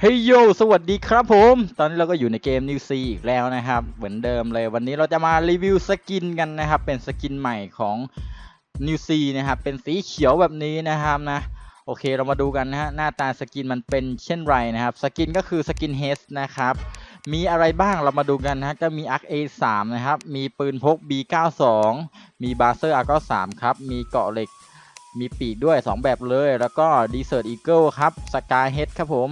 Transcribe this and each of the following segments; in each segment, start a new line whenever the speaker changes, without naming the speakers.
เฮ้ยโย สวัสดีครับผม ตอนนี้เราก็อยู่ในเกม New C อีกแล้วนะครับ เหมือนเดิมเลย วันนี้เราจะมารีวิวสกินกันนะครับ เป็นสกินใหม่ของ New C นะครับ เป็นสีเขียวแบบนี้นะครับนะ โอเค เรามาดูกันนะฮะ หน้าตาสกินมันเป็นเช่นไรนะครับ สกินก็คือสกินเฮสนะครับ มีอะไรบ้าง เรามาดูกันนะ ก็มี Arc A3 นะครับ มีปืนพก B92 มีบาเซอร์ Arc 93ครับ มีเกาะเหล็ก มีปีกด้วย 2 แบบเลย แล้วก็ Desert Eagle ครับ Sky Head ครับผม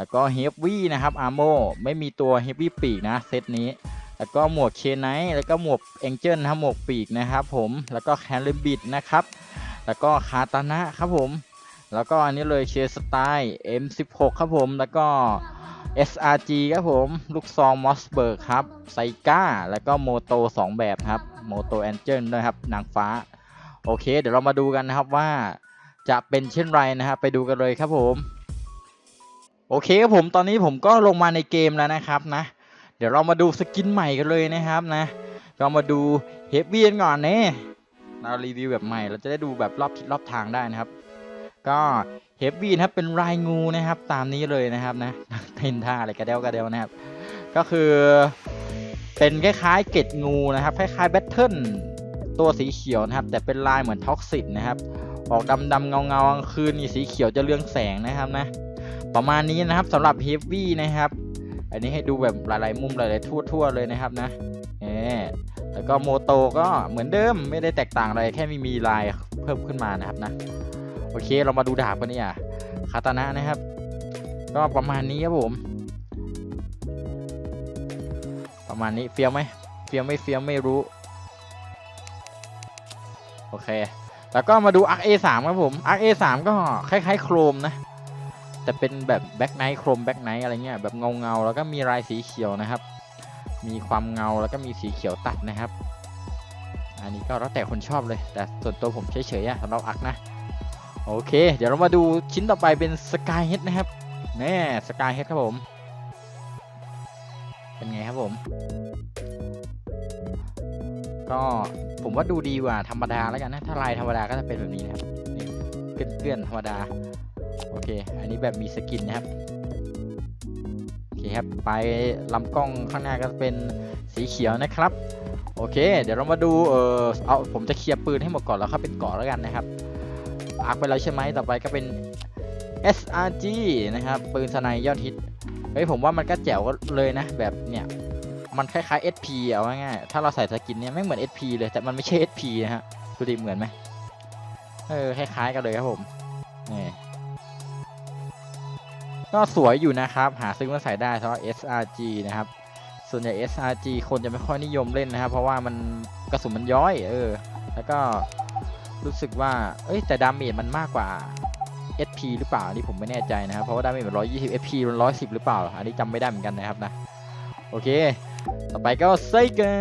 แล้วก็เฮฟวี่นะครับอาร์โมไม่มีตัวเฮฟวี่ปีกนะเซตนี้ แล้วก็หมวกเชนไนท์แล้วก็หมวกเอ็งเจิลนะหมวกปีกนะครับผมแล้วก็แคนลิบิดนะครับ แล้วก็คาตานะครับผม แล้วก็อันนี้เลยเชสไตล์ M16 ครับผมแล้วก็ SRG ครับผม ลูกซองมอสเบิร์กครับไซก้า แล้วก็โมโต 2 แบบครับโมโตแอนเจิลด้วยครับ นางฟ้า โอเค เดี๋ยวเรามาดูกันนะครับว่าจะเป็นเช่นไรนะครับ ไปดูกันเลยครับผม โอเคครับผมตอนนี้ผมก็ลงมาในเกมแล้วนะครับนะ เดี๋ยวเรามาดูสกินใหม่กันเลยนะครับนะ เรามาดูเฮฟวี่กันก่อนเน่เรารีวิวแบบใหม่เราจะได้ดูแบบรอบทิศรอบทางได้นะครับ ก็เฮฟวี่นะครับเป็นลายงูนะครับ ตามนี้เลยนะครับนะเทนท่าอะไรกระเดวกระเดวนะครับ ก็คือเป็นคล้ายๆเกตงูนะครับคล้ายๆแบทเทิลตัวสีเขียวนะครับ แต่เป็นลายเหมือนท็อกซิตนะครับ ออกดำๆเงาๆกลางคืนนี่สีเขียวจะเรืองแสงนะครับนะ ประมาณนี้นะครับสำหรับ Heavy นะครับ อันนี้ให้ดูแบบหลายๆมุมหลายๆทั่ว ๆ เลยนะครับนะเออแล้วก็โมโตก็เหมือนเดิมไม่ได้แตกต่างอะไรแค่มีมีลายเพิ่มขึ้นมานะครับนะโอเคเรามาดูดาบกันเนี่ยคาตานะนะครับ ก็ประมาณนี้ครับผม ประมาณนี้เฟี้ยวไหมเฟี้ยวไม่เฟี้ยวไม่รู้โอเค แล้วก็มาดู Arc A3 ครับผม Arc A3 ก็คล้ายๆโครมนะ แต่เป็นแบบแบ็กไนท์โครมแบ็กไนท์อะไรเงี้ยแบบเงาเงาแล้วก็มีลายสีเขียวนะครับ มีความเงาแล้วก็มีสีเขียวตัดนะครับ อันนี้ก็แล้วแต่คนชอบเลย แต่ส่วนตัวผมเฉยๆสำหรับอักนะ โอเค เดี๋ยวเรามาดูชิ้นต่อไปเป็นสกายเฮดนะครับแน่สกายเฮดครับผม เป็นไงครับผม ก็ผมว่าดูดีกว่าธรรมดาแล้วกันนะ ถ้าลายธรรมดาก็จะเป็นแบบนี้นะครับเกลื่อนๆธรรมดา โอเค อันนี้แบบมีสกินนะครับ โอเคครับ ไปลำกล้องข้างหน้าก็เป็นสีเขียวนะครับ โอเค เดี๋ยวเรามาดู เออเอาผมจะเคลียร์ปืนให้หมดก่อนแล้วครับเป็นเกาะแล้วกันนะครับอักไปแล้วใช่ไหมต่อไปก็เป็น SRG นะครับ ปืนสไนยอดฮิต เฮ้ย ผมว่ามันก็แจ๋วเลยนะ แบบเนี่ย มันคล้ายๆ SP เอาง่ายๆ ถ้าเราใส่สกินเนี่ยไม่เหมือน SP เลย แต่มันไม่ใช่ SP นะฮะดูดิเหมือนไหมเออ คล้ายๆกันเลยครับผม นี่ ก็สวยอยู่นะครับ หาซื้อมาใส่ได้สำหรับ SRG นะครับ ส่วนใหญ่ SRG คนจะไม่ค่อยนิยมเล่นนะครับ เพราะว่ามันกระสุนมันย้อย เออ แล้วก็รู้สึกว่า เอ้ย แต่ดาเมจมันมากกว่า SP หรือเปล่านนี้ผมไม่แน่ใจนะครับ เพราะว่าดาเมจมัน120 SP มัน110 หรือเปล่า อันนี้จำไม่ได้เหมือนกันนะครับนะ โอเค ต่อไปก็ไซกา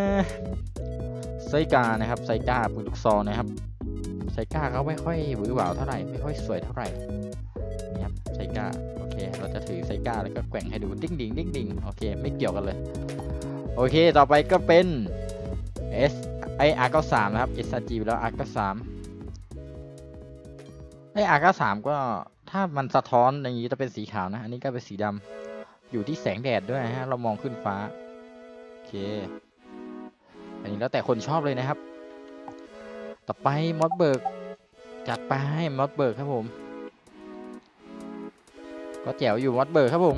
ไซกานะครับไซกาปืนลูกซองนะครับไซกาเขาไม่ค่อยหวือหวาเท่าไหร่ ไม่ค่อยสวยเท่าไหร่ ไซก้าโอเค เราจะถือไซก้าแล้วก็แกว่งให้ดูดิ้งดิ้งดิ้งดิ้งโอเค ไม่เกี่ยวกันเลย โอเค ต่อไปก็เป็น S ไอ R93 นะครับ SRG แล้ว R93 ไอ R93 ก็ถ้ามันสะท้อนอย่างนี้จะเป็นสีขาวนะ อันนี้ก็เป็นสีดำอยู่ที่แสงแดดด้วยฮะ เรามองขึ้นฟ้า โอเค อันนี้แล้วแต่คนชอบเลยนะครับ ต่อไปมอสเบิร์กจัดไปให้มอสเบิร์กครับผม ก็แจ๋วอยู่วัดเบิร์กครับผม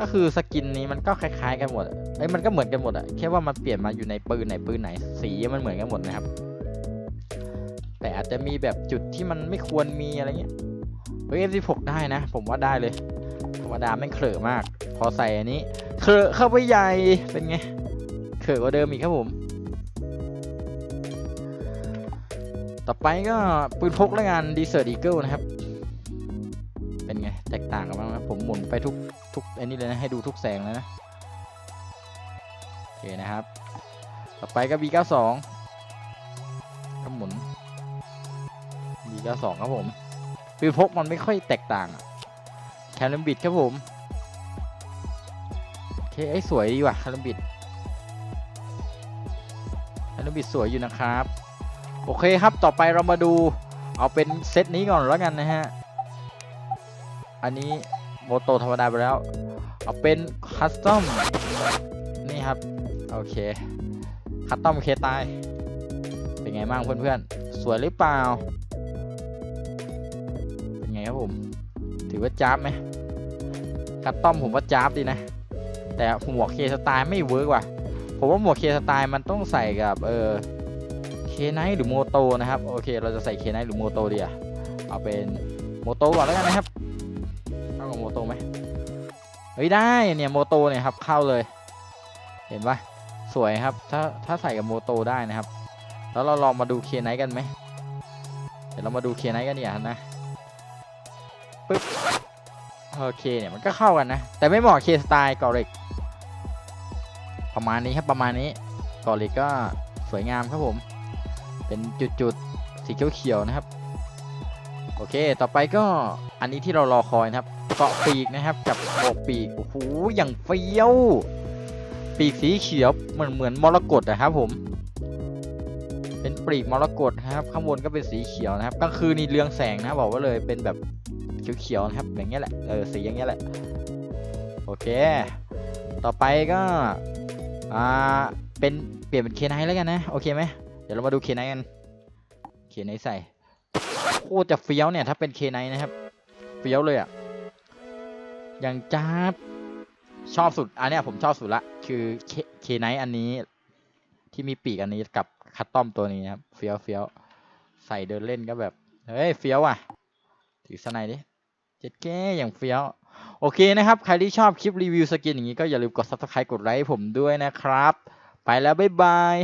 ก็คือสกินนี้มันก็คล้ายๆกันหมดเอ้ยมันก็เหมือนกันหมดอะแค่ว่ามันเปลี่ยนมาอยู่ในปืนไหนปืนไหนสีมันเหมือนกันหมดนะครับ แต่อาจจะมีแบบจุดที่มันไม่ควรมีอะไรเงี้ยเฮ้ย F16 ได้นะ ผมว่าได้เลยธรรมดาแม่งเขลอมาก พอใส่อันนี้เขลอเข้าไปใหญ่เป็นไงเขลอกว่าเดิมอีกครับผม ต่อไปก็ปืนพกแล้วกัน Desert Eagle นะครับ ต่างกันบ้างไหมผมหมุนไปทุกทุกอ้นี่เลยนะให้ดูทุกแสงเลยนะโอเคนะครับ ต่อไปก็ B92 ก็หมุน B92 ครับผมปืนพกมันไม่ค่อยแตกต่างแคลมบิดครับผมโอเคไอ้สวยดีว่ะแคลมบิดแคลมบิดสวยอยู่นะครับ โอเคครับต่อไปเรามาดูเอาเป็นเซตนี้ก่อนแล้วกันนะฮะ อันนี้โมโตธรรมดาไปแล้ว เอาเป็นคัสตอมนี่ครับ โอเค คัสตอมเคตาย เป็นไงบ้างเพื่อนๆ สวยหรือเปล่า เป็นไงครับผม ถือว่าจ้าบไหมคัสตอมผมว่าจ้าบดีนะ แต่หมวกเคสไตล์ไม่เวิร์กว่ะ ผมว่าหมวกเคสไตล์มันต้องใส่กับเออเคไนหรือโมโตนะครับ โอเค เราจะใส่เคไนหรือโมโตดีอะเอาเป็นโมโตก่อนแล้วกันนะครับ เฮ้ยได้เนี่ยโมโตเนี่ยครับเข้าเลย เห็นปะสวยครับถ้าถ้าใส่กับโมโตได้นะครับ แล้วเราลองมาดูเคไนกันไหมเดี๋ยวเรามาดูเคไนกันเนี่ยนะปึ๊บโอเคเนี่ยมันก็เข้ากันนะ แต่ไม่เหมาะเคสไตล์กอริกประมาณนี้ครับประมาณนี้กอริกก็สวยงามครับผม เป็นจุดๆสีเขียวๆนะครับ โอเค ต่อไปก็อันนี้ที่เรารอคอยนะครับ เกาะปีกนะครับ กับโอกปีกโอ้โหอย่างเฟี้ยว ปีกสีเขียวเหมือนเหมือนมรกตนะครับผม เป็นปีกมรกตนะครับ ข้างบนก็เป็นสีเขียวนะครับกลางคืนนี่เรืองแสงนะบอกว่าเลยเป็นแบบเขียวๆนะครับ อย่างเงี้ยแหละเออสีอย่างเงี้ยแหละโอเค ต่อไปก็อ่าเป็นเปลี่ยนเป็นเคนไนแล้วกันนะโอเคไหมเดี๋ยวเรามาดูเคนไนกันเคนไนใส่โคตรจะเฟี้ยวเนี่ยถ้าเป็นเคนไนนะครับเฟี้ยวเลยอะ่ะ อย่างจ้าบชอบสุด อันเนี้ยผมชอบสุดละ คือเคนไนอันนี้ที่มีปีกอันนี้กับคัตตอมตัวนี้ครับเฟี้ยวเฟี้ยวใส่เดินเล่นก็แบบ เฮ้ยเฟี้ยวอะ ถือสไนดิเจ็ดแก้อย่างเฟี้ยว โอเคนะครับ ใครที่ชอบคลิปรีวิวสกินอย่างนี้ก็อย่าลืมกด subscribe กดไลค์ผมด้วยนะครับ ไปแล้ว บ๊ายบาย